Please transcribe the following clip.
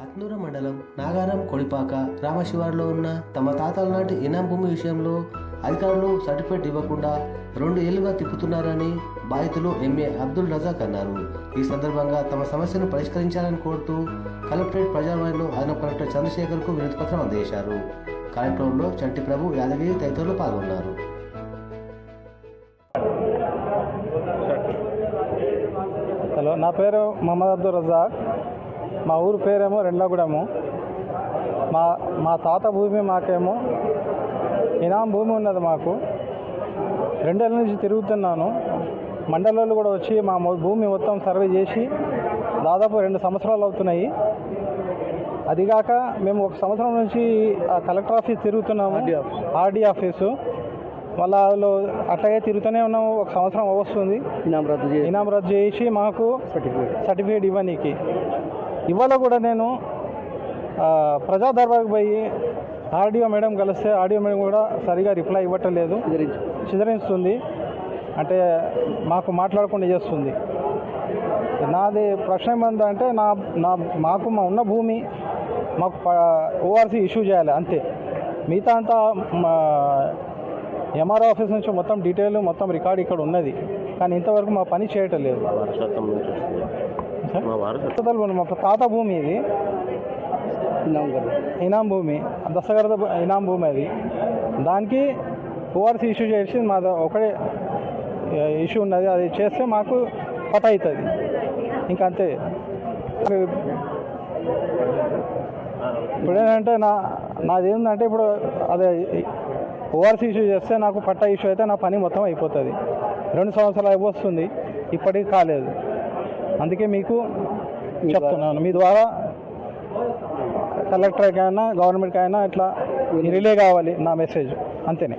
హత్నూర మండలం నాగారం కొడిపాక రామశివారిలో ఉన్న తమ తాతల నాటి ఇనాం భూమి విషయంలో అధికారులు సర్టిఫికేట్ ఇవ్వకుండా రెండు ఏళ్ళుగా తిప్పుతున్నారని బాధితులు ఎంఏ అబ్దుల్ రజాక్ అన్నారు. ఈ సందర్భంగా తమ సమస్యను పరిష్కరించాలని కోరుతూ కలెక్టరేట్ ప్రజావాణిలో అదనపు కలెక్టర్ చంద్రశేఖర్కు వినతిపత్రం అందజేశారు. కార్యక్రమంలో చంటి ప్రభు యాదగిరి తదితరులు పాల్గొన్నారు. హలో నా పేరు మహమ్మద్ అబ్దుల్ రజాక్. మా ఊరు పేరేమో రెండ్లగూడెము మా మా తాత భూమి మాకేమో ఇనాం భూమి ఉన్నది మాకు. రెండేళ్ళ నుంచి తిరుగుతున్నాను. మండలాలు కూడా వచ్చి మా భూమి మొత్తం సర్వే చేసి దాదాపు రెండు సంవత్సరాలు అవుతున్నాయి. అదిగాక మేము ఒక సంవత్సరం నుంచి ఆ కలెక్టర్ ఆఫీస్ తిరుగుతున్నాము. RD office. వాళ్ళు అట్లాగే తిరుగుతూనే ఉన్నాము. ఒక సంవత్సరం వస్తుంది ఇనాం రద్దు చేసి ఇనాం రద్దు చేసి మాకు సర్టిఫికేట్. సర్టిఫికేట్ ఇవ్వనీకి. ఇవాళ కూడా నేను ప్రజా దర్బార్కి పోయి ఆర్డీఓ మేడం కలిస్తే ఆర్డీఓ మేడం కూడా సరిగా రిప్లై ఇవ్వట్లేదు గురించి చిదరిస్తుంది. అంటే మాకు మాట్లాడకుండా చేస్తుంది. నాది ప్రశ్న ఏమందంటే నా నా మాకు మా ఉన్న భూమి మాకు ఓఆర్సీ ఇష్యూ చేయాలి అంతే. మిగతా అంతా ఎంఆర్ఓ ఆఫీస్ నుంచి మొత్తం డీటెయిల్ మొత్తం రికార్డ్ ఇక్కడ ఉన్నది. కానీ ఇంతవరకు మా పని చేయటం లేదు. మా తాత భూమి ఇది. ఇనాం భూమి. దస్తగరద ఇనాం భూమి అది. దానికి ఓఆర్సీ ఇష్యూ చేసి మా ఒకటే ఇష్యూ ఉన్నది. అది చేస్తే మాకు పట అవుతుంది. ఇంకా అంతే. ఇప్పుడు ఏంటంటే నా నాది ఏంటంటే ఇప్పుడు అదే ఓఆర్సీ ఇష్యూ చేస్తే నాకు పట్ట ఇష్యూ అయితే నా పని మొత్తం అయిపోతుంది. రెండు సంవత్సరాలు అయిపోతుంది. ఇప్పటికి కాలేదు. అందుకే మీకు చెప్తున్నాను. మీ ద్వారా కలెక్టర్కి అయినా గవర్నమెంట్కి అయినా ఇట్లా రిలే కావాలి నా మెసేజ్. అంతేనే.